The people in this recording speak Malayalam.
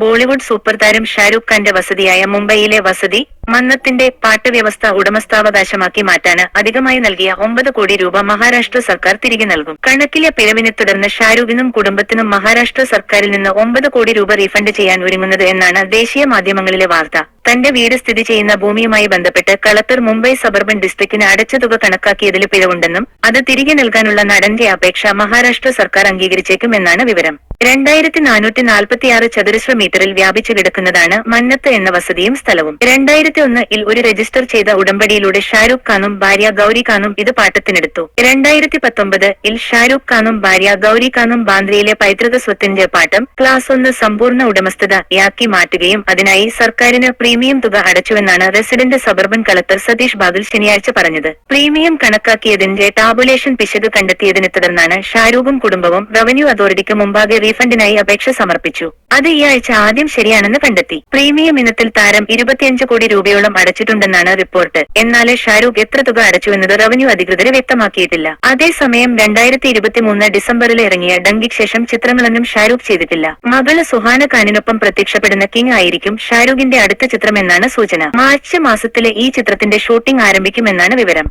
ബോളിവുഡ് സൂപ്പർ താരം ഷാരൂഖ് ഖാന്റെ വസതിയായ മുംബൈയിലെ വസതി മന്നത്തിന്റെ പാട്ട് വ്യവസ്ഥ ഉടമസ്ഥാവകാശമാക്കി മാറ്റാന് അധികമായി നൽകിയ ഒമ്പത് കോടി രൂപ മഹാരാഷ്ട്ര സർക്കാർ തിരികെ നൽകും. കണക്കിലെ പിഴവിനെ തുടർന്ന് ഷാരൂഖിനും കുടുംബത്തിനും മഹാരാഷ്ട്ര സർക്കാരിൽ നിന്ന് ഒമ്പത് കോടി രൂപ റീഫണ്ട് ചെയ്യാൻ ഒരുങ്ങുന്നത് എന്നാണ് ദേശീയ മാധ്യമങ്ങളിലെ വാർത്ത. തന്റെ വീട് സ്ഥിതി ചെയ്യുന്ന ഭൂമിയുമായി ബന്ധപ്പെട്ട് കളക്ടർ മുംബൈ സബർബൻ ഡിസ്ട്രിക്റ്റിന് അടച്ച തുക കണക്കാക്കിയതിൽ പിഴവുണ്ടെന്നും അത് തിരികെ നൽകാനുള്ള നടന്റെ അപേക്ഷ മഹാരാഷ്ട്ര സർക്കാർ അംഗീകരിച്ചേക്കുമെന്നാണ് വിവരം. രണ്ടായിരത്തി നാനൂറ്റി നാൽപ്പത്തിയാറ് ചതുരശ്ര മീറ്ററിൽ വ്യാപിച്ചു കിടക്കുന്നതാണ് മന്നത്ത് എന്ന വസതിയും സ്ഥലവും. രണ്ടായിരത്തി ഒന്ന് ഇൽ ഒരു രജിസ്റ്റർ ചെയ്ത ഉടമ്പടിയിലൂടെ ഷാരൂഖ് ഖാനും ഭാര്യ ഗൌരി ഖാനും ഇത് പാട്ടത്തിനെടുത്തു. രണ്ടായിരത്തി പത്തൊമ്പത് ഇൽ ഷാരൂഖ് ഖാനും ഭാര്യ ഗൌരി ഖാനും ബാന്ദ്രയിലെ പൈതൃക സ്വത്തിന്റെ പാട്ടം ക്ലാസ് ഒന്ന് സമ്പൂർണ ഉടമസ്ഥതയാക്കി മാറ്റുകയും അതിനായി സർക്കാരിന് പ്രീമിയം തുക അടച്ചുവെന്നാണ് resident suburban collector Satish Badul ശനിയാഴ്ച പറഞ്ഞത്. പ്രീമിയം കണക്കാക്കിയതിന്റെ ടാബുലേഷൻ പിശക് കണ്ടെത്തിയതിനെ തുടർന്നാണ് ഷാരൂഖും കുടുംബവും റവന്യൂ അതോറിറ്റിക്ക് മുമ്പാകെ റീഫണ്ടിനായി അപേക്ഷ സമർപ്പിച്ചു. അത് ഈ ആഴ്ച ആദ്യം ശരിയാണെന്ന് കണ്ടെത്തി. പ്രീമിയം ഇനത്തിൽ താരം ഇരുപത്തിയഞ്ച് കോടി രൂപയോളം അടച്ചിട്ടുണ്ടെന്നാണ് റിപ്പോർട്ട്. എന്നാൽ ഷാരൂഖ് എത്ര തുക അടച്ചുവെന്നത് റവന്യൂ അധികൃതർ വ്യക്തമാക്കിയിട്ടില്ല. അതേസമയം രണ്ടായിരത്തി ഇരുപത്തിമൂന്ന് ഡിസംബറിൽ ഇറങ്ങിയ ഡങ്കിക്ക് ശേഷം ചിത്രങ്ങളൊന്നും ഷാരൂഖ് ചെയ്തിട്ടില്ല. മകൾ സുഹാന ഖാനിനൊപ്പം പ്രത്യക്ഷപ്പെടുന്ന കിങ് ആയിരിക്കും ഷാരൂഖിന്റെ അടുത്ത ചിത്രമെന്നാണ് സൂചന. മാർച്ച് മാസത്തിലെ ഈ ചിത്രത്തിന്റെ ഷൂട്ടിംഗ് ആരംഭിക്കുമെന്നാണ് വിവരം.